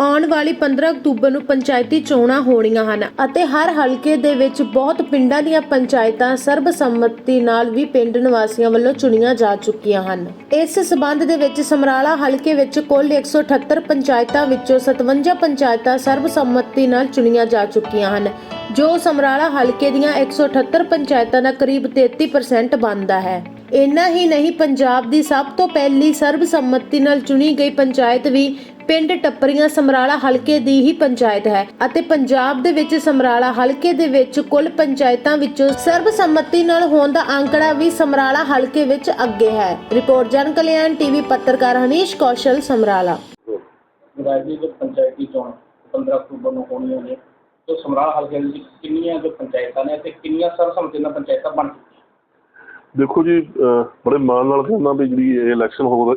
ਆਉਣ ਵਾਲੀ 15 ਅਕਤੂਬਰ ਨੂੰ ਪੰਚਾਇਤੀ ਚੋਣਾਂ ਹੋਣੀਆਂ ਹਨ ਅਤੇ ਹਰ ਹਲਕੇ ਦੇ ਵਿੱਚ ਬਹੁਤ ਪਿੰਡਾਂ ਦੀਆਂ ਪੰਚਾਇਤਾਂ ਸਰਬਸੰਮਤੀ ਨਾਲ ਵੀ ਪਿੰਡ ਨਿਵਾਸੀਆਂ ਵੱਲੋਂ ਚੁਣੀਆਂ ਜਾ ਚੁੱਕੀਆਂ ਹਨ। ਇਸ ਸਬੰਧ ਦੇ ਵਿੱਚ ਸਮਰਾਲਾ ਹਲਕੇ ਵਿੱਚ ਕੁੱਲ 178 ਪੰਚਾਇਤਾਂ ਵਿੱਚੋਂ 57 ਪੰਚਾਇਤਾਂ ਸਰਬਸੰਮਤੀ ਨਾਲ ਚੁਣੀਆਂ ਜਾ ਚੁੱਕੀਆਂ ਹਨ, ਜੋ ਸਮਰਾਲਾ ਹਲਕੇ ਦੀਆਂ 178 ਪੰਚਾਇਤਾਂ ਦਾ ਕਰੀਬ 33% ਬਣਦਾ ਹੈ। ਇੰਨਾ ਹੀ ਨਹੀਂ, ਪੰਜਾਬ ਦੀ ਸਭ ਤੋਂ ਪਹਿਲੀ ਸਰਬਸੰਮਤੀ ਨਾਲ ਚੁਣੀ ਗਈ ਪੰਚਾਇਤ ਵੀ ਪਿੰਡ ਟੱਪਰੀਆਂ ਸਮਰਾਲਾ ਹਲਕੇ ਦੀ ਹੀ ਪੰਚਾਇਤ ਹੈ ਅਤੇ ਪੰਜਾਬ ਦੇ ਵਿੱਚ ਸਮਰਾਲਾ ਹਲਕੇ ਦੇ ਵਿੱਚ ਕੁੱਲ ਪੰਚਾਇਤਾਂ ਵਿੱਚੋਂ ਸਰਬਸੰਮਤੀ ਨਾਲ ਹੋਣ ਦਾ ਅੰਕੜਾ ਵੀ ਸਮਰਾਲਾ ਹਲਕੇ ਵਿੱਚ ਅੱਗੇ ਹੈ। ਰਿਪੋਰਟ ਜਨ ਕਲਿਆਣ ਟੀਵੀ ਪੱਤਰਕਾਰ ਹਨੀਸ਼ ਕੌਸ਼ਲ ਸਮਰਾਲਾ। ਰਾਜਨੀਤਿਕ ਪੰਚਾਇਤੀ ਚੋਣ 15 ਅਕਤੂਬਰ ਨੂੰ ਹੋਣੀਆਂ ਨੇ ਤੇ ਸਮਰਾਲ ਹਲਕੇ ਦੇ ਕਿੰਨੀਆਂ ਜੋ ਪੰਚਾਇਤਾਂ ਨੇ ਤੇ ਕਿੰਨੀਆਂ ਸਰਬਸੰਮਤੀ ਨਾਲ ਪੰਚਾਇਤਾਂ ਬਣ ਚੁੱਕੀਆਂ ਦੇਖੋ ਜੀ ਬੜੇ ਮਾਣ ਨਾਲ ਕਹਿੰਦਾ ਵੀ ਜਿਹੜੀ ਇਹ ਇਲੈਕਸ਼ਨ ਹੋ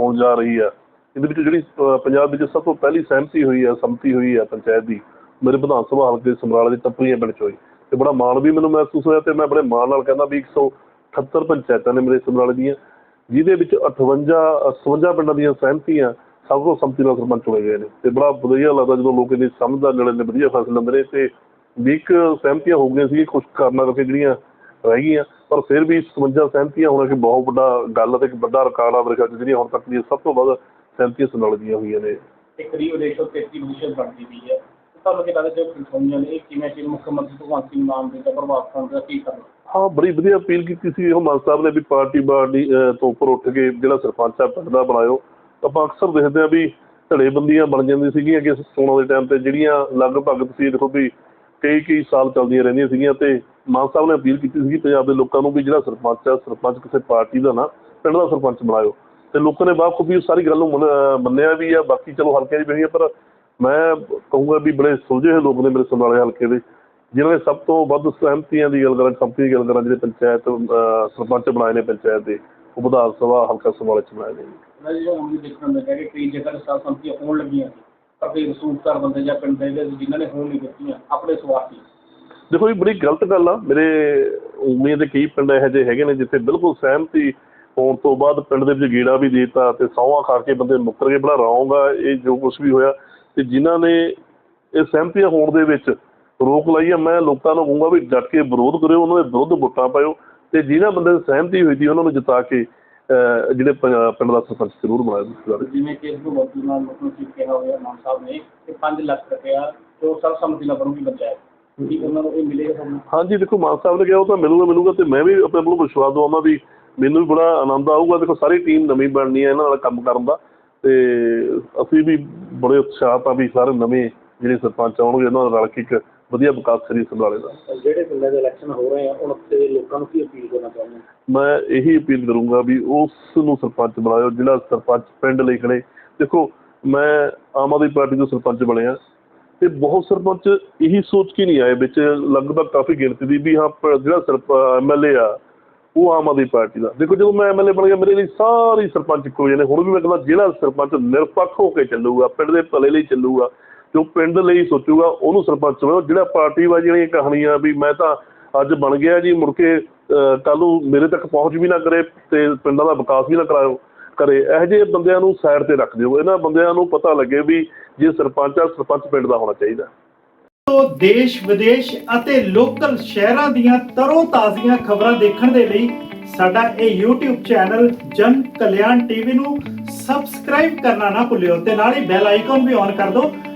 ਹੋਣ ਜਾ ਰਹੀ ਆ। ਇਹਦੇ ਵਿੱਚ ਜਿਹੜੀ ਪੰਜਾਬ ਵਿੱਚ ਸਭ ਤੋਂ ਪਹਿਲੀ ਸਹਿਮਤੀ ਹੋਈ ਆ, ਸੰਮਤੀ ਹੋਈ ਆ ਪੰਚਾਇਤ ਦੀ, ਮੇਰੇ ਵਿਧਾਨ ਸਭਾ ਹਲਕੇ ਸਮਰਾਲੇ ਦੀ ਟੱਪਰੀਆਂ ਪਿੰਡ ਚ ਹੋਈ ਤੇ ਬੜਾ ਮਾਣ ਵੀ ਮੈਨੂੰ ਮਹਿਸੂਸ ਹੋਇਆ ਤੇ ਮੈਂ ਬੜੇ ਮਾਣ ਨਾਲ ਕਹਿੰਦਾ ਵੀ 178 ਪੰਚਾਇਤਾਂ ਨੇ ਮੇਰੇ ਸਮਰਾਲੇ ਦੀਆਂ, ਜਿਹਦੇ ਵਿੱਚ 58 57 ਪਿੰਡਾਂ ਦੀਆਂ ਸਹਿਮਤੀਆਂ ਸਭ ਤੋਂ ਸੰਮਤੀ ਨਾਲ ਸਰਪੰਚ ਚੁਣੇ ਗਏ ਨੇ। ਤੇ ਬੜਾ ਵਧੀਆ ਲੱਗਦਾ ਜਦੋਂ ਲੋਕ ਇਹਦੀ ਸਮਝਦਾਰ ਨਾਲੇ ਨੇ, ਵਧੀਆ ਫੈਸਲੇ ਲੈਂਦੇ ਨੇ ਤੇ ਵੀ ਇੱਕ ਸਹਿਮਤੀਆਂ ਹੋ ਗਈਆਂ ਸੀ ਕੁਝ ਕਾਰਨਾਂ ਕਰਕੇ ਜਿਹੜੀਆਂ ਰਹਿ ਗਈਆਂ ਪਰ ਫਿਰ ਵੀ 57 ਸਹਿਮਤੀਆਂ ਹੋਣਾ ਕਿ ਬਹੁਤ ਵੱਡਾ ਗੱਲ ਅਤੇ ਇੱਕ ਵੱਡਾ ਰਿਕਾਰਡ ਆ ਮੇਰੇ ਖਿਆਲ ਜਿਹੜੀਆਂ ਹੁਣ ਤੱਕ ਦੀਆਂ ਸਭ ਤੋਂ ਵੱਧ ਸਹਿਮਤੀਆਂ ਸਮਰਾਲੇ ਦੀਆਂ ਹੋਈਆਂ ਨੇ। ਤੇ ਕਰੀਬ 133 ਪੋਜੀਸ਼ਨ ਬਣਦੀ ਪਈ ਹੈ ਤੇ ਤੁਹਾਨੂੰ ਕੀ ਲੱਗਦਾ ਜੋ ਕਨਫਰਮੀਆਂ ਨੇ ਕਿਵੇਂ ਕਿ ਮੁੱਖ ਮੰਤਰੀ ਭਗਵੰਤ ਸਿੰਘ ਮਾਨ ਦੇ ਦਾ ਪ੍ਰਭਾਵ ਪਾਉਣ ਦਾ ਕੀ ਕਰਨਾ? ਹਾਂ ਬੜੀ ਵਧੀਆ ਅਪੀਲ ਕੀਤੀ ਸੀ ਉਹ ਮਾਨ ਸਾਹਿਬ ਨੇ ਵੀ ਪਾਰਟੀ ਅਹ, ਤੋਂ ਉੱਪਰ ਉੱਠ ਕੇ ਜਿਹੜਾ ਸਰਪੰਚ ਆ ਪਿੰਡ ਦਾ ਬਣਾਇਓ। ਆਪਾਂ ਅਕਸਰ ਦੇਖਦੇ ਆ ਵੀ ਧੜੇਬੰਦੀਆਂ ਬਣ ਜਾਂਦੀਆਂ ਸੀਗੀਆਂ ਕਿ ਦੇ ਟਾਈਮ ਤੇ ਜਿਹੜੀਆਂ ਲਗਭਗ ਤੁਸੀਂ ਦੇਖੋ ਵੀ ਕਈ ਕਈ ਸਾਲ ਚੱਲਦੀਆਂ ਰਹਿੰਦੀਆਂ ਸੀਗੀਆਂ ਤੇ ਮਾਨ ਸਾਹਿਬ ਨੇ ਅਪੀਲ ਕੀਤੀ ਸੀ ਪੰਜਾਬ ਦੇ ਲੋਕਾਂ ਨੂੰ ਵੀ ਜਿਹੜਾ ਸਰਪੰਚ ਆ, ਸਰਪੰਚ ਕਿਸੇ ਪਾਰਟੀ ਦਾ ਨਾ, ਪਿੰਡ ਦਾ ਸਰਪੰਚ ਬਣਾਇਓ। ਤੇ ਲੋਕਾਂ ਨੇ ਬਾਖੂਬੀ ਸਾਰੀ ਗੱਲ ਨੂੰ ਮੰਨਿਆ ਵੀ ਆ, ਬਾਕੀ ਚਲੋ ਹਲਕਿਆਂ 'ਚ ਵੀ ਹੋਈਆਂ ਪਰ ਮੈਂ ਕਹੂੰਗਾ ਵੀ ਬੜੇ ਸੁਲਝੇ ਹੋਏ ਲੋਕ ਨੇ ਮੇਰੇ ਸਮਰਾਲੇ ਹਲਕੇ ਦੇ, ਜਿਨ੍ਹਾਂ ਨੇ ਸਭ ਤੋਂ ਵੱਧ ਸਹਿਮਤੀਆਂ ਦੀ ਗੱਲ ਕਰਾਂ ਸੰਮਤੀ ਦੀ ਗੱਲ ਕਰਾਂ, ਜਿਹੜੇ ਪੰਚਾਇਤ ਸਰਪੰਚ ਬਣਾਏ ਨੇ ਪੰਚਾਇਤ ਦੇ, ਉਹ ਵਿਧਾਨ ਸਭਾ ਹਲਕਾ ਸਮਰਾਲੇ ਚ ਬਣਾਏ ਨੇ। ਉਹਨਾਂ ਦੀ ਜੋ ਹੁਣ ਦੇਖਣ ਨੂੰ ਕਿ ਕਈ ਜਗ੍ਹਾ ਤੇ ਸਰਬਸੰਮਤੀਆਂ ਹੋਣ ਲੱਗੀਆਂ ਸੀ ਪਰ ਕਈ ਬੰਦੇ ਜਾਂ ਪਿੰਡ ਦੇ ਜਿਹੜੇ ਜਿਨ੍ਹਾਂ ਨੇ ਹੋਣ ਨਹੀਂ ਦਿੱਤੀਆਂ, ਆਪਣੇ ਸਵਾਰਥੀ ਦੇਖੋ ਇਹ ਬੜੀ ਗਲਤ ਗੱਲ ਆ। ਮੇਰੇ ਉਮੀਦ ਦੇ ਕਈ ਪਿੰਡ ਇਹੋ ਜਿਹੇ ਹੈਗੇ ਨੇ ਜਿੱਥੇ ਬਿਲਕੁਲ ਸਹਿਮਤੀ ਹੋਣ ਤੋਂ ਬਾਅਦ ਪਿੰਡ ਦੇ ਵਿੱਚ ਗੀੜਾ ਵੀ ਦੇਤਾ ਤੇ ਸੌਂਹਾਂ ਖਾ ਕੇ ਬੰਦੇ ਮੁੱਕਰ ਕੇ ਬੜਾ ਰੌਂਗਾ ਇਹ ਜੋ ਕੁਝ ਵੀ ਹੋਇਆ। ਤੇ ਜਿਨ੍ਹਾਂ ਨੇ ਇਹ ਸਹਿਮਤੀਆਂ ਹੋਣ ਦੇ ਵਿੱਚ ਰੋਕ ਲਾਈ ਆ, ਮੈਂ ਲੋਕਾਂ ਨੂੰ ਕਹੂੰਗਾ ਵੀ ਡਟ ਕੇ ਵਿਰੋਧ ਕਰਿਓ, ਉਹਨਾਂ ਦੇ ਵਿਰੁੱਧ ਵੋਟਾਂ ਪਾਇਓ। ਤੇ ਜਿਨ੍ਹਾਂ ਬੰਦੇ ਦੀ ਸਹਿਮਤੀ ਹੋਈ ਸੀ, ਉਹਨਾਂ ਨੂੰ ਜਿਤਾ ਕੇ ਜਿਹੜੇ ਪਿੰਡ ਦਾ ਸਰਪੰਚ ਜ਼ਰੂਰ ਬਣਾਇਆ ਤੁਸੀਂ ਜਿਵੇਂ ਕਿ ਇਸ ਨੂੰ ਮੌਜੂਦ ਨਾਲ ਮੁੱਖ ਮੰਤਰੀ ਕਿਹਾ ਹੋਇਆ ਮਾਨ ਸਾਹਿਬ ਨੇ ਕਿ 5 ਲੱਖ ਰੁਪਇਆ ਜੋ ਸਰਬਸੰਮਤੀ ਨਾਲ ਬਣੂਗੀ ਪੰਚਾਇਤ ਕੀ ਉਹਨਾਂ ਨੂੰ ਇਹ ਮਿਲੇਗਾ ਤੁਹਾਨੂੰ? ਹਾਂਜੀ ਦੇਖੋ ਮਾਨ ਸਾਹਿਬ ਨੇ ਕਿਹਾ ਉਹ ਤਾਂ ਮਿਲੂਗਾ ਮਿਲੂਗਾ ਤੇ ਮੈਂ ਵੀ ਆਪਣੇ ਵੱਲੋਂ ਵਿਸ਼ਵਾਸ ਦਵਾਉਂਦਾ ਵੀ ਮੈਨੂੰ ਵੀ ਬੜਾ ਆਨੰਦ ਆਊਗਾ। ਦੇਖੋ ਸਾਰੀ ਟੀਮ ਨਵੀਂ ਬਣਨੀ ਹੈ ਇਹਨਾਂ ਨਾਲ ਕੰਮ ਕਰਨ ਦਾ ਤੇ ਅਸੀਂ ਵੀ ਬੜੇ ਉਤਸ਼ਾਹਤ ਆ ਵੀ ਸਾਰੇ ਨਵੇਂ ਜਿਹੜੇ ਸਰਪੰਚ ਆਉਣਗੇ ਇਹਨਾਂ ਨਾਲ ਰਲ ਕੇ ਇੱਕ ਵਧੀਆ ਵਿਕਾਸ ਕਰੀ ਸੰਭਾਲੇ ਦਾ। ਜਿਹੜੇ ਪਿੰਡਾਂ ਦੇ ਇਲੈਕਸ਼ਨ ਹੋ ਰਹੇ ਆ ਉਹਨਾਂ ਤੇ ਲੋਕਾਂ ਨੂੰ ਕੀ ਅਪੀਲ ਕਰਨਾ ਚਾਹੁੰਦੇ ਮੈਂ ਇਹੀ ਅਪੀਲ ਕਰੂੰਗਾ ਵੀ ਉਸ ਨੂੰ ਸਰਪੰਚ ਬਣਾਇਓ ਜਿਹੜਾ ਸਰਪੰਚ ਪਿੰਡ ਲਈ ਖੜੇ। ਦੇਖੋ ਮੈਂ ਆਮ ਆਦਮੀ ਪਾਰਟੀ ਤੋਂ ਸਰਪੰਚ ਬਣਿਆ ਤੇ ਬਹੁਤ ਸਰਪੰਚ ਇਹੀ ਸੋਚ ਕੇ ਨਹੀਂ ਆਏ ਵਿੱਚ ਲਗਭਗ ਕਾਫੀ ਗਿਣਤੀ ਦੀ ਵੀ ਹਾਂ ਜਿਹੜਾ ਸਰਪ ਐਮਐਲਏ ਆ ਉਹ ਆਮ ਆਦਮੀ ਪਾਰਟੀ ਦਾ। ਦੇਖੋ ਜਦੋਂ ਮੈਂ ਐਮਐਲਏ ਬਣ ਗਿਆ ਮੇਰੇ ਲਈ ਸਾਰੇ ਸਰਪੰਚ ਇੱਕੋ ਜਿਹੇ ਨੇ। ਹੁਣ ਵੀ ਮੈਂ ਕਹਿੰਦਾ ਜਿਹੜਾ ਸਰਪੰਚ ਨਿਰਪੱਖ ਹੋ ਕੇ ਚੱਲੂਗਾ ਪਿੰਡ ਦੇ ਭਲੇ ਲਈ ਚੱਲੂਗਾ ਜੋ ਪਿੰਡ ਲਈ ਸੋਚੂਗਾ, ਉਹਨੂੰ ਸਰਪੰਚ ਬਣਾਓ। ਜਿਹੜਾ ਪਾਰਟੀਬਾਜ਼ੀ ਵਾਲੀਆਂ ਕਹਾਣੀਆਂ ਵੀ ਮੈਂ ਤਾਂ ਅੱਜ ਬਣ ਗਿਆ ਜੀ, ਮੁੜ ਕੇ ਕੱਲ ਨੂੰ ਮੇਰੇ ਤੱਕ ਪਹੁੰਚ ਵੀ ਨਾ ਕਰੇ ਤੇ ਪਿੰਡਾਂ ਦਾ ਵਿਕਾਸ ਵੀ ਨਾ ਕਰਾਓ ਕਰੇ। ਇਹੋ ਜਿਹੇ ਬੰਦਿਆਂ ਨੂੰ ਸਾਈਡ ਤੇ ਰੱਖ ਦਿਓ। ਇਹਨਾਂ ਬੰਦਿਆਂ ਨੂੰ ਪਤਾ ਲੱਗੇ ਵੀ ਜੇ ਸਰਪੰਚ ਆ, ਸਰਪੰਚ ਪਿੰਡ ਦਾ ਹੋਣਾ ਚਾਹੀਦਾ। ਤੋਂ ਦੇਸ਼, ਵਿਦੇਸ਼ ਅਤੇ ਲੋਕਲ ਸ਼ਹਿਰਾਂ ਦੀਆਂ ਤਰੋ ਤਾਜ਼ੀਆਂ ਖਬਰਾਂ ਦੇਖਣ ਦੇ ਲਈ ਸਾਡਾ ਇਹ YouTube ਚੈਨਲ ਜਨ ਕਲਿਆਣ ਟੀਵੀ ਨੂੰ ਸਬਸਕ੍ਰਾਈਬ ਕਰਨਾ ਨਾ ਭੁੱਲਿਓ ਤੇ ਨਾਲ ਹੀ ਬੈਲ ਆਈਕਨ ਵੀ ਔਨ ਕਰ ਦਿਓ।